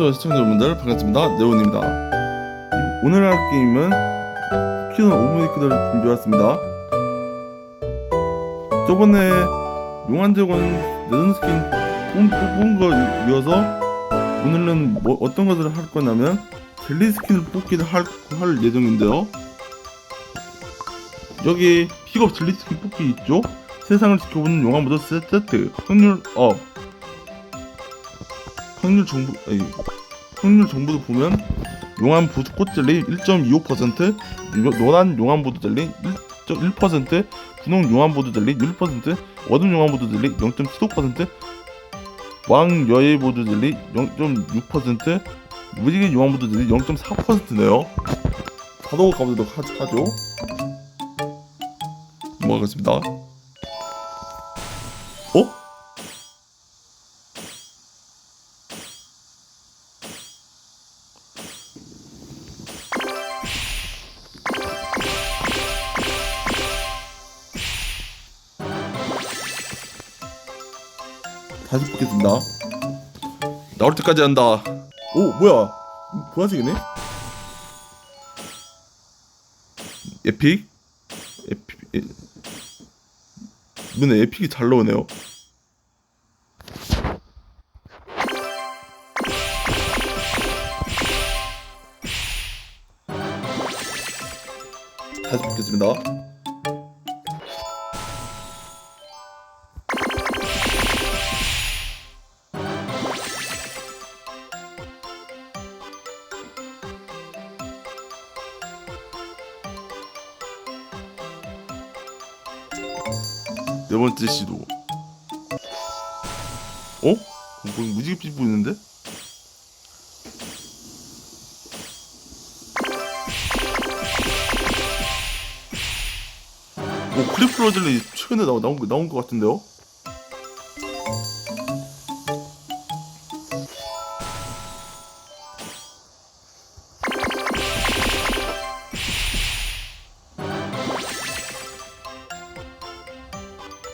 안녕하세요 시청자분들 반갑습니다. 네온입니다. 오늘 할 게임은 키는 오므리크를 준비해왔습니다. 저번에 용한제건 레전스킨 뽑- 뽑은 걸 이어서 오늘은 뭐 어떤 것을 할 거냐면 젤리 스킨을 뽑기를 할, 할 예정인데요. 여기 픽업 젤리 스킨 뽑기 있죠? 세상을 지켜보는 용한 모드 세트 확률 업 확률 정보 아니, 확률 정보도 보면 용암 보드 꽃젤리 1.25% 요- 노란 용암 보드 젤리 1.1% 분홍 용암 보드 젤리 1% 어둠 용암 보드 젤리 0.75%왕 여의 보드 젤리 0.6% 무지개 용암 보드 젤리 0.4%네요. 바로 가보도록 하, 하죠. 넘어가겠습니다. 다시 뽑겠습니다. 나올 때까지 한다. 오 뭐야? 보라색이네? 에픽? 에픽? 에... 이번에 에픽이 잘 나오네요. 다시 뽑겠습니다. 네 번째 시도. 어? 뭐 무지개 빛 보이는데? 오 크리프 로즐리 최근에 나, 나온 거 나온 거 같은데요?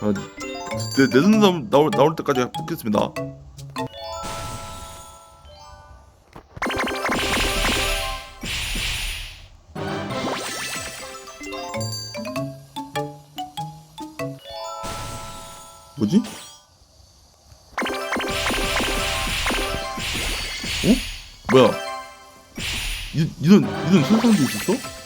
아, 내, 내손 나올, 나올, 나올 때까지 뽑겠습니다. 뭐지? 어? 뭐야? 이, 이런, 이런 현상도 있었어?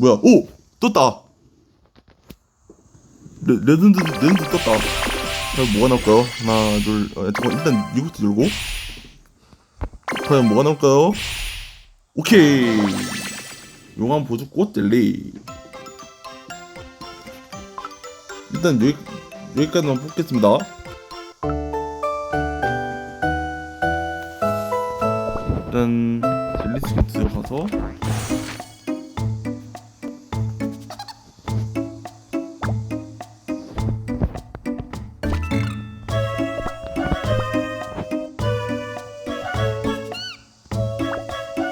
뭐야? 오! 떴다! 레, 레전드, 레전드 떴다. 과연 뭐가 나올까요? 하나, 둘, 어, 잠깐, 일단 이거부터 열고. 과연 뭐가 나올까요? 오케이! 용암 보조 꽃 젤리. 일단 여기, 여기까지만 뽑겠습니다. 일단, 젤리 스케트 가서.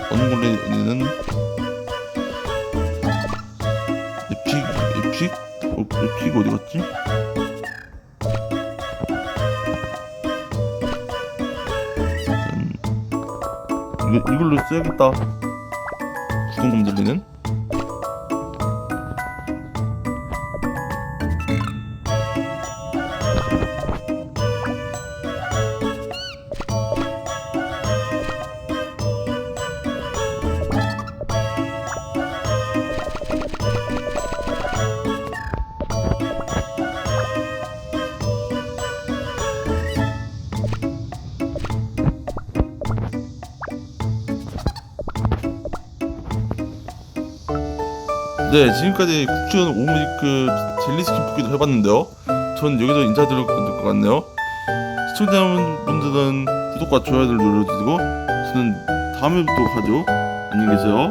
걸레는 에픽 에픽 어, 에픽 어디 갔지? 음, 이걸로 써야겠다. 구동 검들리는 네, 지금까지 국준 오밀크 젤리 스킨 뽑기도 해봤는데요. 전 여기서 인사드릴 것 같네요. 시청자분들은 구독과 좋아요를 눌러주시고 저는 다음에 또 하죠. 안녕히 계세요.